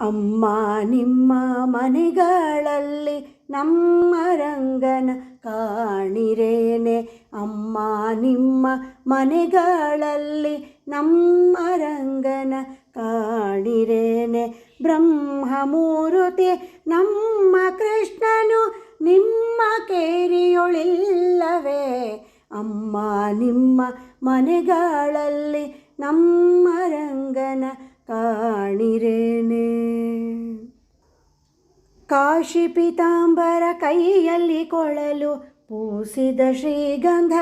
ಅಮ್ಮ ನಿಮ್ಮ ಮನೆಗಳಲ್ಲಿ ನಮ್ಮ ರಂಗನ ಕಾಣಿರೇನೆ. ಅಮ್ಮ ನಿಮ್ಮ ಮನೆಗಳಲ್ಲಿ ನಮ್ಮ ರಂಗನ ಕಾಣಿರೇನೆ. ಬ್ರಹ್ಮಮೂರುತಿ ನಮ್ಮ ಕೃಷ್ಣನು ನಿಮ್ಮ ಕೇರಿಯೊಳಿಲ್ಲವೇ. ಅಮ್ಮ ನಿಮ್ಮ ಮನೆಗಳಲ್ಲಿ ನಮ್ಮ ರಂಗನ ಕಾಣಿರೇನೆ. ಕಾಶಿ ಪೀತಾಂಬರ ಕೈಯಲ್ಲಿ ಕೊಳಲು ಪೂಸಿದ ಶ್ರೀಗಂಧ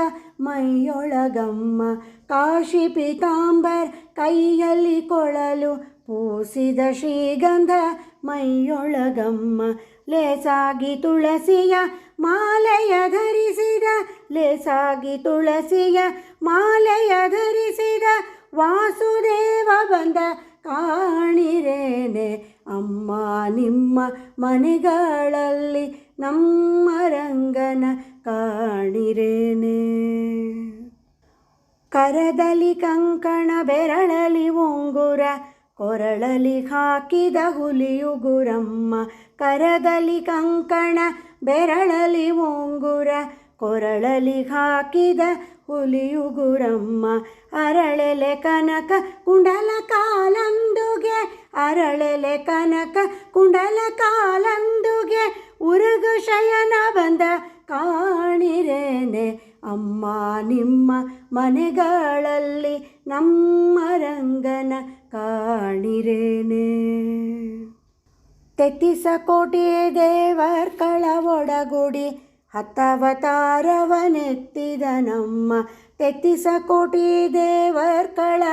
ಮೈಯೊಳಗಮ್ಮ. ಕಾಶಿ ಪೀತಾಂಬರ ಕೈಯಲ್ಲಿ ಕೊಳಲು ಪೂಸಿದ ಶ್ರೀಗಂಧ ಮೈಯೊಳಗಮ್ಮ. ಲೇಸಾಗಿ ತುಳಸಿಯ ಮಾಲೆಯ ಧರಿಸಿದ, ಲೇಸಾಗಿ ತುಳಸಿಯ ಮಾಲೆಯ ಧರಿಸಿದ ವಾಸುದೇವ ಬಂದ ಕಾಣಿರೇನೆ. ಅಮ್ಮ ನಿಮ್ಮ ಮನೆಗಳಲ್ಲಿ ನಮ್ಮ ರಂಗನ ಕಾಣಿರೇನೆ. ಕರದಲ್ಲಿ ಕಂಕಣ ಬೆರಳಲಿ ಉಂಗುರ, ಕೊರಳಲಿ ಹಾಕಿದ ಹುಲಿಯುಗುರಮ್ಮ. ಕರದಲ್ಲಿ ಕಂಕಣ ಬೆರಳಲಿ ಉಂಗುರ ಕೊರಳಲಿ ಹಾಕಿದ ಹುಲಿಯುಗುರಮ್ಮ ಅರಳೆಲೆ ಕನಕ ಕುಂಡಲ ಕಾಲಂದುಗೆ, ಅರಳೆಲೆ ಕನಕ ಕುಂಡಲ ಕಾಲಂದುಗೆ, ಉರುಗು ಶಯನ ಬಂದ ಕಾಣಿರೇನೆ ಅಮ್ಮ ನಿಮ್ಮ ಮನೆಗಳಲ್ಲಿ ನಮ್ಮ ರಂಗನ ಕಾಣಿರೇನೆ. ತೆತ್ತಿಸ ಕೋಟಿ ದೇವರ್ಗಳ ಒಡಗುಡಿ ಹತ್ತವತಾರವನೆತ್ತಿದ ನಮ್ಮ ತೆತ್ತಿಸ ಕೋಟಿ ದೇವರ್ಗಳ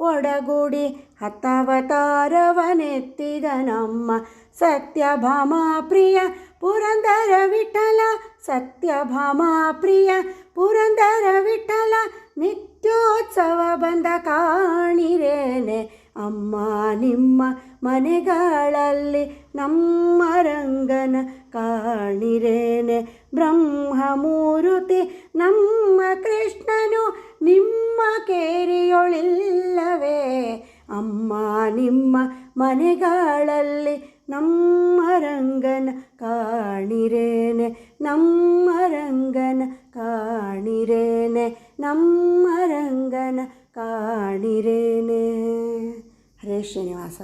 ಒಡಗುಡಿ ಹತ್ತವತಾರವನೆತ್ತಿದ ನಮ್ಮ ಸತ್ಯಭಾಮ ಪ್ರಿಯ ಪುರಂದರ ವಿಠಲ ಸತ್ಯಭಾಮ ಪ್ರಿಯ ಪುರಂದರ ವಿಠಲ ನಿತ್ಯೋತ್ಸವ ಬಂದ ಕಾಣಿರೇನೆ ಅಮ್ಮ ನಿಮ್ಮ ಮನೆಗಳಲ್ಲಿ ನಮ್ಮ ರಂಗನ ಕಾಣಿರೇನೆ ಬ್ರಹ್ಮಮೂರುತಿ ನಮ್ಮ ಕೃಷ್ಣನು ನಿಮ್ಮ ಕೇರಿಯೊಳಿಲ್ಲವೇ. ಅಮ್ಮ ನಿಮ್ಮ ಮನೆಗಳಲ್ಲಿ ನಮ್ಮ ರಂಗನ ಕಾಣಿರೇನೆ. ನಮ್ಮ ರಂಗನ ಕಾಣಿರೇನೆ. ನಮ್ಮ ರಂಗನ ಕಾಣಿರೇನೆ. ಹರೇ ಶ್ರೀನಿವಾಸ.